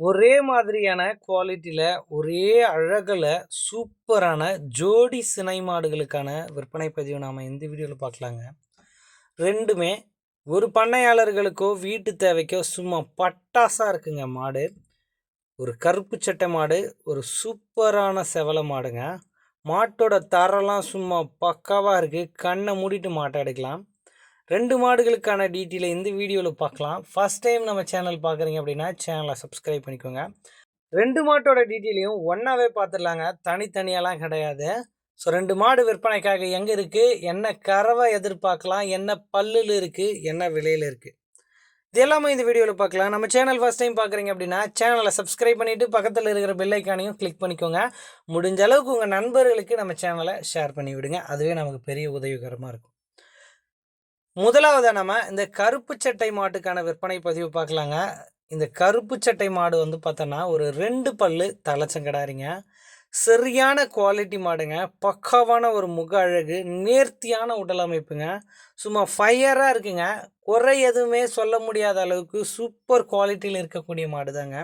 ஒரே மாதிரியான குவாலிட்டியில் ஒரே அழகில் சூப்பரான ஜோடி சினை மாடுகளுக்கான விற்பனை பதிவு நாம் இந்த வீடியோவில் பார்க்கலாங்க. ரெண்டுமே ஒரு பண்ணையாளர்களுக்கோ வீட்டு தேவைக்கோ சும்மா பட்டாசாக இருக்குங்க மாடு. ஒரு கருப்பு சட்டை மாடு ஒரு சூப்பரான செவலை மாடுங்க. மாட்டோட தரம்லாம் சும்மா பக்காவாக இருக்குது கண்ணை மூடிட்டு மாட்டை எடுக்கலாம் ரெண்டு மாடுகளுக்கான டீட்டெயிலை இந்த வீடியோவில் பார்க்கலாம். ஃபஸ்ட் டைம் நம்ம சேனல் பார்க்குறீங்க அப்படின்னா சேனலை சப்ஸ்கிரைப் பண்ணிக்கோங்க. ரெண்டு மாட்டோட டீட்டெயிலையும் ஒன்றாவே பார்த்துடலாங்க. தனித்தனியாலாம் கிடையாது. ஸோ ரெண்டு மாடு விற்பனைக்காக எங்கே இருக்குது என்ன கறவை எதிர்பார்க்கலாம்? என்ன பல்லில் இருக்குது என்ன விலையில் இருக்குது இது எல்லாமே இந்த வீடியோவில் பார்க்கலாம். நம்ம சேனல் ஃபஸ்ட் டைம் பார்க்குறீங்க அப்படின்னா சேனலை சப்ஸ்கிரைப் பண்ணிவிட்டு பக்கத்தில் இருக்கிற பெல்லைக்கானையும் கிளிக் பண்ணிக்கோங்க. முடிஞ்ச அளவுக்கு உங்கள் நண்பர்களுக்கு நம்ம சேனலை ஷேர் பண்ணி விடுங்க அதுவே நமக்கு பெரிய உதவிகரமாக இருக்கும். முதலாவது நம்ம இந்த கருப்பு சட்டை மாட்டுக்கான விற்பனை பதிவு பார்க்கலாங்க. இந்த கருப்பு சட்டை மாடு வந்து பார்த்தோன்னா ஒரு ரெண்டு பல்லு தலைச்சங்கடாரிங்க. சரியான குவாலிட்டி மாடுங்க. பக்காவான ஒரு முக அழகு நேர்த்தியான உடல் அமைப்புங்க. சும்மா ஃபயராக இருக்குங்க. குறை எதுவுமே சொல்ல முடியாத அளவுக்கு சூப்பர் குவாலிட்டியில் இருக்கக்கூடிய மாடு தாங்க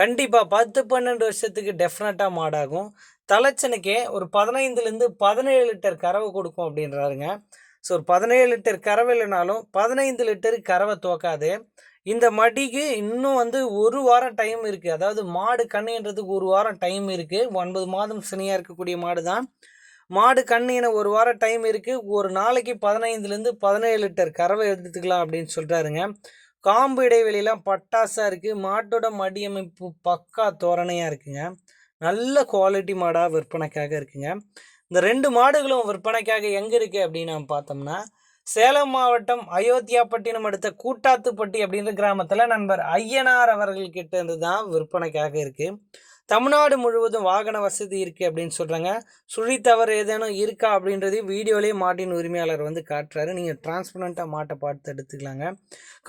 கண்டிப்பாக பத்து பன்னெண்டு வருஷத்துக்கு டெஃபினட்டாக மாடாகும். தலைச்சனுக்கே ஒரு பதினைந்துலேருந்து பதினேழு லிட்டர் கறவை கொடுக்கும் அப்படின்றாருங்க. ஸோ ஒரு பதினேழு லிட்டர் கறவை இல்லைனாலும் பதினைந்து லிட்டர் கறவை துவக்காது. இந்த மடிக்கு இன்னும் வந்து ஒரு வாரம் டைம் இருக்குது அதாவது மாடு கண்ணுன்றதுக்கு ஒரு வாரம் டைம் இருக்குது ஒன்பது மாதம் சினியாக இருக்கக்கூடிய மாடு தான் மாடு கண்ணின ஒரு வாரம் டைம் இருக்குது ஒரு நாளைக்கு பதினைந்துலேருந்து பதினேழு லிட்டர் கறவை எடுத்துக்கலாம் அப்படின்னு சொல்கிறாருங்க காம்பு இடைவெளியெலாம் பட்டாசாக இருக்குது மாட்டோட மடி அமைப்பு பக்கா தோரணையாக இருக்குங்க. நல்ல குவாலிட்டி மாடாக விற்பனைக்காக இருக்குங்க. இந்த ரெண்டு மாடுகளும் விற்பனைக்காக எங்கே இருக்குது அப்படின்னு நம்ம பார்த்தோம்னா சேலம் மாவட்டம் அயோத்தியாப்பட்டினம் அடுத்த கூட்டாத்துப்பட்டி அப்படின்ற கிராமத்தில் நண்பர் ஐயனார் அவர்கள்கிட்ட இருந்து தான் விற்பனைக்காக இருக்குது தமிழ்நாடு முழுவதும் வாகன வசதி இருக்குது அப்படின்னு சொல்கிறாங்க சுழி தவறு ஏதேனும் இருக்கா அப்படின்றதையும் வீடியோலேயே மாட்டின் உரிமையாளர் வந்து காட்டுறாரு. நீங்கள் டிரான்ஸ்பரண்ட்டாக மாட்டை பார்த்து எடுத்துக்கலாங்க.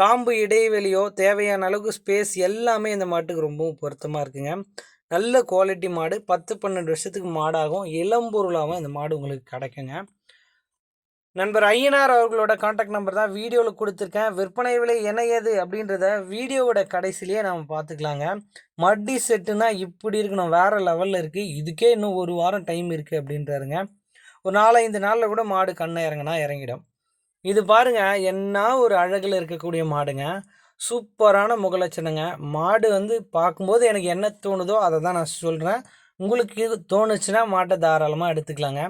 காம்பு இடைவெளியோ தேவையான அளவுக்கு ஸ்பேஸ் எல்லாமே இந்த மாட்டுக்கு ரொம்பவும் பொருத்தமாக இருக்குங்க. நல்ல குவாலிட்டி மாடு பத்து பன்னெண்டு வருஷத்துக்கு மாடாகும் இளம்பொருளாகவும் இந்த மாடு உங்களுக்கு கிடைக்குங்க. நண்பர் ஐயனார் அவர்களோட காண்டாக்ட் நம்பர் தான் வீடியோவில் கொடுத்துருக்கேன். விற்பனை விலை என்ன ஏது அப்படின்றத வீடியோவோட கடைசிலேயே நம்ம பார்த்துக்கலாங்க. மட்டி செட்டுனா இப்படி இருக்கணும் வேறு லெவலில் இருக்குது இதுக்கே இன்னும் ஒரு வாரம் டைம் இருக்குது அப்படின்றாருங்க. ஒரு நாலஞ்சு நாளில் கூட மாடு கண்ணை இறங்கினா இறங்கிடும். இது பாருங்கள் என்ன ஒரு அழகில் இருக்கக்கூடிய மாடுங்க. சூப்பரான முகலட்சணங்க. மாடு வந்து பார்க்கும்போது எனக்கு என்ன தோணுதோ அதை தான் நான் சொல்கிறேன் உங்களுக்கு இது தோணுச்சுன்னா மாட்டை தாராளமாக எடுத்துக்கலாங்க.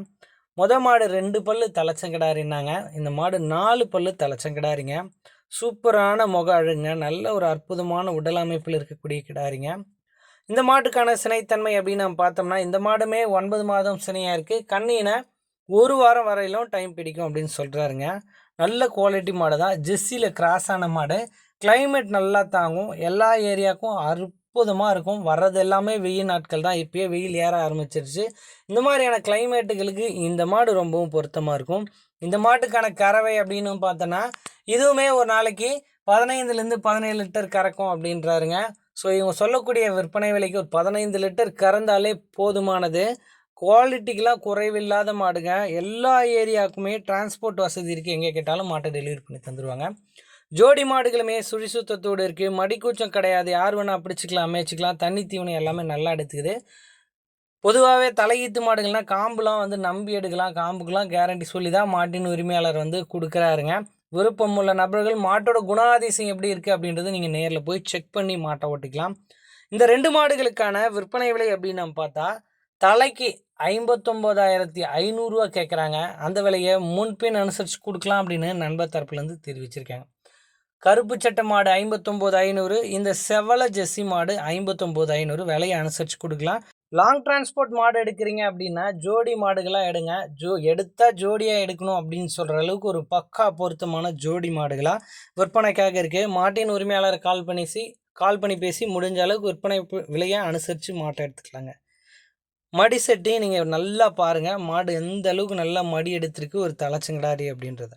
மொத மாடு ரெண்டு பல்லு தலைச்சங்கடாரின்னாங்க இந்த மாடு நாலு பல்லு தலைச்சங்கடாரிங்க சூப்பரான முக அழுங்க நல்ல ஒரு அற்புதமான உடல் அமைப்பில் இருக்கக்கூடிய கிடாரிங்க. இந்த மாட்டுக்கான சினைத்தன்மை அப்படின்னு நம்ம பார்த்தோம்னா இந்த மாடுமே ஒன்பது மாதம் சினையாக இருக்குது கண்ணினை ஒரு வாரம் வரையிலும் டைம் பிடிக்கும் அப்படின்னு சொல்கிறாருங்க நல்ல குவாலிட்டி மாடு தான் ஜெஸ்ஸியில் கிராஸான மாடு. கிளைமேட் நல்லா தாங்கும். எல்லா ஏரியாவுக்கும் அற்புதமாக இருக்கும். வர்றது எல்லாமே வெயில் நாட்கள் தான். இப்போயே வெயில் ஏற ஆரம்பிச்சிருச்சு. இந்த மாதிரியான கிளைமேட்டுகளுக்கு இந்த மாடு ரொம்பவும் பொருத்தமாக இருக்கும். இந்த மாட்டுக்கான கறவை அப்படின்னு பார்த்தோன்னா இதுவுமே ஒரு நாளைக்கு பதினைந்துலேருந்து பதினேழு லிட்டர் கறக்கும் அப்படின்றாருங்க. ஸோ இவங்க சொல்லக்கூடிய விற்பனை விலைக்கு ஒரு பதினைந்து லிட்டர் கறந்தாலே போதுமானது. குவாலிட்டிக்கெலாம் குறைவில்லாத மாடுங்க. எல்லா ஏரியாவுக்குமே டிரான்ஸ்போர்ட் வசதி இருக்குது எங்கே கேட்டாலும் மாட்டை டெலிவரி பண்ணி தந்துடுவாங்க ஜோடி மாடுகளுமே சுழி சுத்தத்தோடு இருக்குது மடிக்கூச்சம் கிடையாது. யார் வேணால் பிடிச்சிக்கலாம் மேய்ச்சிக்கலாம். தண்ணி தீவனம் எல்லாமே நல்லா எடுத்துக்குது. பொதுவாகவே தலையீத்து மாடுகள்னால் காம்புலாம் வந்து நம்பி எடுக்கலாம். காம்புக்கெலாம் கேரண்டி சொல்லி தான் மாட்டின் உரிமையாளர் வந்து கொடுக்குறாருங்க. விருப்பம் உள்ள நபர்கள் மாட்டோட குணாதிசயம் எப்படி இருக்குது அப்படின்றது நீங்கள் நேரில் போய் செக் பண்ணி மாட்டை ஓட்டிக்கலாம். இந்த ரெண்டு மாடுகளுக்கான விற்பனை விலை அப்படின்னு நம்ம பார்த்தா தலைக்கு ஐம்பத்தொம்போதாயிரத்தி ஐநூறுரூவா கேட்குறாங்க. அந்த விலையை முன்பின் அனுசரித்து கொடுக்கலாம் அப்படின்னு நண்பர் தரப்புலேருந்து தெரிவிச்சிருக்காங்க. கருப்பு சட்டை மாடு ஐம்பத்தொம்போது ஐநூறு இந்த செவல ஜெஸ்ஸி மாடு ஐம்பத்தொம்போது ஐநூறு. விலையை அனுசரித்து கொடுக்கலாம். லாங் டிரான்ஸ்போர்ட் மாடு எடுக்கிறீங்க அப்படின்னா ஜோடி மாடுகளாக எடுங்க. ஜோ எடுத்தால் ஜோடியாக எடுக்கணும் அப்படின்னு சொல்கிற அளவுக்கு ஒரு பக்கா பொருத்தமான ஜோடி மாடுகளாக விற்பனைக்காக இருக்குது மாட்டின் உரிமையாளர் கால் பண்ணி கால் பண்ணி பேசி முடிஞ்ச அளவுக்கு விற்பனை விலையை அனுசரித்து மாட்டை எடுத்துக்கலாங்க. மடி செட்டையும் நீங்கள் நல்லா பாருங்கள் மாடு எந்த அளவுக்கு நல்லா மடி எடுத்திருக்கு ஒரு தலைச்சங்கடாரி அப்படின்றத.